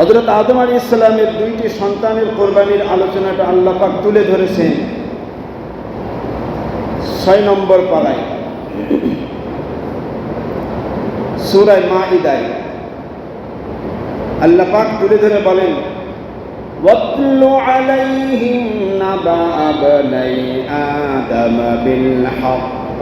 হজরত আদম আলী ইসলামের দুইটি সন্তানের কোরবানির আলোচনাটা আল্লাহ পাক তুলে ধরেছেন ছয় নম্বর পাড়ায় সুরায় মা ইদায় আল্লাহ পাক তুলে ধরে বলেন واتل عليهم نبأ ابني آدم بالحق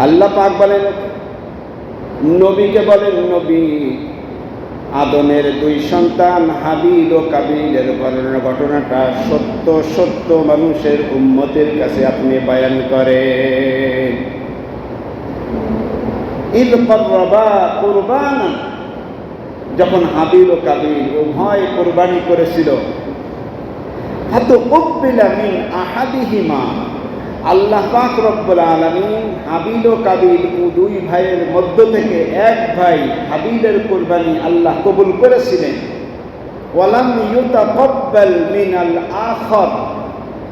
আল্লাহ পাক বলেন, নবীকে বলেন, নবী, আদমের দুই সন্তান হাবিল ও কাবিলের ঘটনা, ঘটনাটা সত্য সত্য মানুষের উম্মতের কাছে আপনি বয়ান করেন। ঈদ করবা কোরবান। যখন হাবিল ও কাবিল উভয় কোরবানি করেছিল হাতু উব্বিলা মিন আহাদিহিমা। আল্লাহ পাক রব্বুল আলামিন হাবিল ও কাবিল ও দুই ভাইয়ের মধ্য থেকে এক ভাই হাবিলের কোরবানি আল্লাহ কবুল করেছিলেন ওয়ালাম ইউতাকাব্বাল মিনাল আখর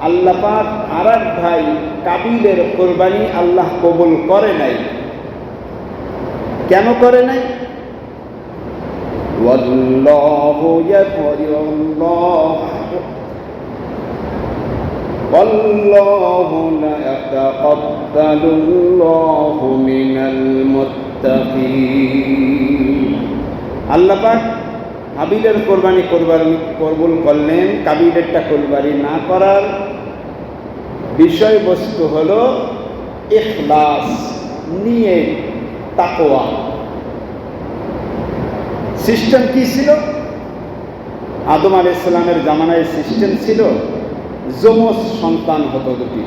আল্লাহ পাক আরেক ভাই কাবিলের কোরবানি আল্লাহ কবুল করে নাই কেন করে নাই والله يقدر الله والله لا يتقبل الله من المتقين আল্লাহ পাক হাবিলের কোরবানি কোরবানি কবুল করলেন কাবিলেরটা কোরবানি না করার বিষয়বস্তু হলো ইখলাস নিয়ে তাকোয়া সিস্টেম কি ছিল আদম আলি ইসলামের জামানায় সিস্টেম ছিল যমজ সন্তান হতো দুটি।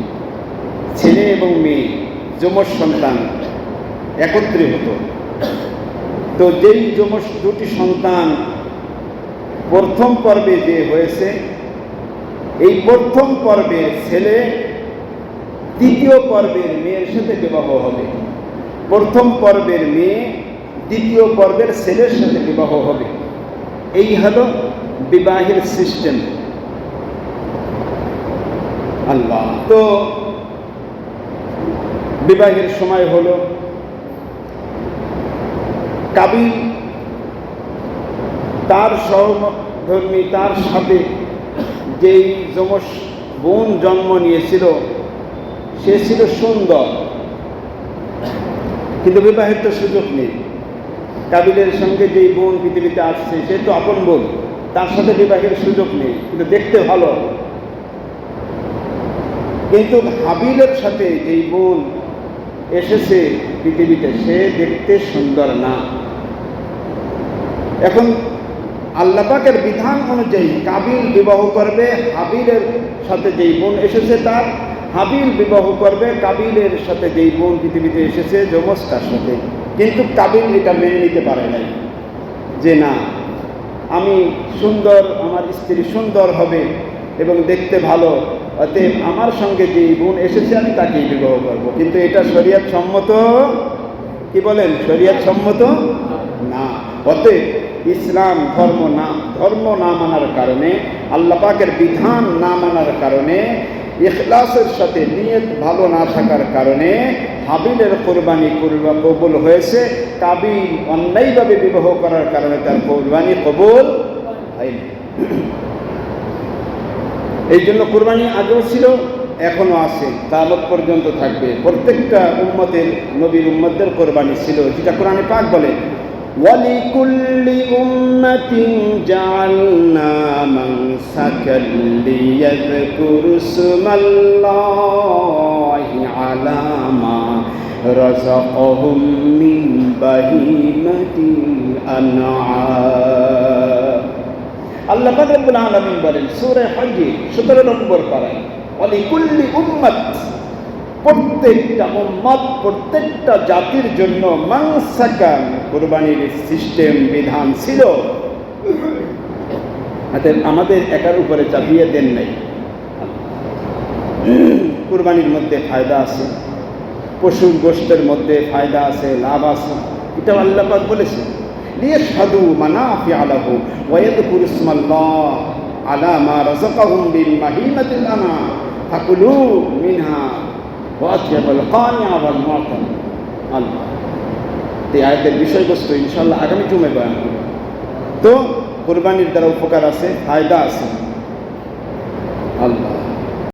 ছেলে এবং মেয়ে, যমজ সন্তান একত্রে হতো। তো যেই যমজ দুটি সন্তান প্রথম পর্বে যে হয়েছে, এই প্রথম পর্বের ছেলে তৃতীয় পর্বের মেয়ের সাথে বিবাহ হবে। প্রথম পর্বের মেয়ে, দ্বিতীয় পর্বের ছেলের সাথে বিবাহ হবে। এই হলো বিবাহের সিস্টেম। তো বিবাহের সময় হলো। কাবিল তার সহধর্মী, তার সাথে যেই যমস বোন জন্ম নিয়েছিল, সে ছিল সুন্দর। কিন্তু বিবাহের তো সুযোগ নেই। কাবিলের সঙ্গে যেই বোন পৃথিবীতে আসছে, সে তো আপন বোন, তার সাথে বিবাহের সুযোগ নেই। কিন্তু দেখতে ভালো। কিন্তু হাবিলের সাথে যেই বোন এসেছে পৃথিবীতে, সে দেখতে সুন্দর না। এখন আল্লাপাকের বিধান অনুযায়ী কাবিল বিবাহ করবে, হাবিলের সাথে যেই বোন এসেছে তার, হাবিল বিবাহ করবে, কাবিলের সাথে যেই বোন পৃথিবীতে এসেছে, যমস্কার সাথে। কিন্তু কাবিল এটা মেনে নিতে পারে নাই যে না, আমি সুন্দর, আমার স্ত্রী সুন্দর হবে এবং দেখতে ভালো অতএব আমার সঙ্গে যে বোন এসেছে, আমি তাকেই বিবাহ করব। কিন্তু এটা শরিয়াত সম্মত? কি বলেন? শরিয়াত সম্মত? না। অতএব ইসলাম ধর্ম না ধর্ম না মানার কারণে, আল্লাহ পাকের বিধান না মানার কারণে, ইখলাসের সাথে নিয়ত ভালো না থাকার কারণে হাবিলের কোরবানি করবা, কবুল হয়েছে। কাবিল অন্যায়ভাবে বিবাহ করার কারণে তার কোরবানি কবুল হয়নি। এই জন্য কোরবানি আগেও ছিল এখনো আছে তালত পর্যন্ত থাকবে প্রত্যেকটা উম্মতের নবীর উম্মতদের কোরবানি ছিল যেটা কোরআনে পাক বলে ولكل أمة جعلنا منسكا ليذكروا اسم الله على ما رزقهم من بهيمة الأنعام আল্লাহ রব্বুল আলামিন বলেন, সূরা হজে 17 নম্বর পারায় ওয়ালিকুল্লি উম্মাত, প্রত্যেকটা উম্মত, প্রত্যেকটা জাতির জন্য মাংসাকান কুরবানির সিস্টেম, বিধান ছিল। আমাদের একার উপরে চাপিয়ে দেন নাই। কুরবানির মধ্যে ফায়দা আছে, পশুর গোষ্ঠের মধ্যে ফায়দা আছে, লাভ আছে, এটাও আল্লাপাক বলেছে লিয়ে সাধু মানাফি আলাহু ওয়াইদকুর ইসমাল্লাহ আলা মা রাযাকাহুম বিল মাহিমাতিল আনা ফাকুলু মিনহা ওয়াতিয়াবাল কানিয়া ওয়াল মুআতাম আল্লাহ। এই আয়াতের বিষয়বস্তু ইনশাআল্লাহ আগামী জুমে বয়ান করব। তো কোরবানির দ্বারা উপকার আছে, ফায়দা আছে।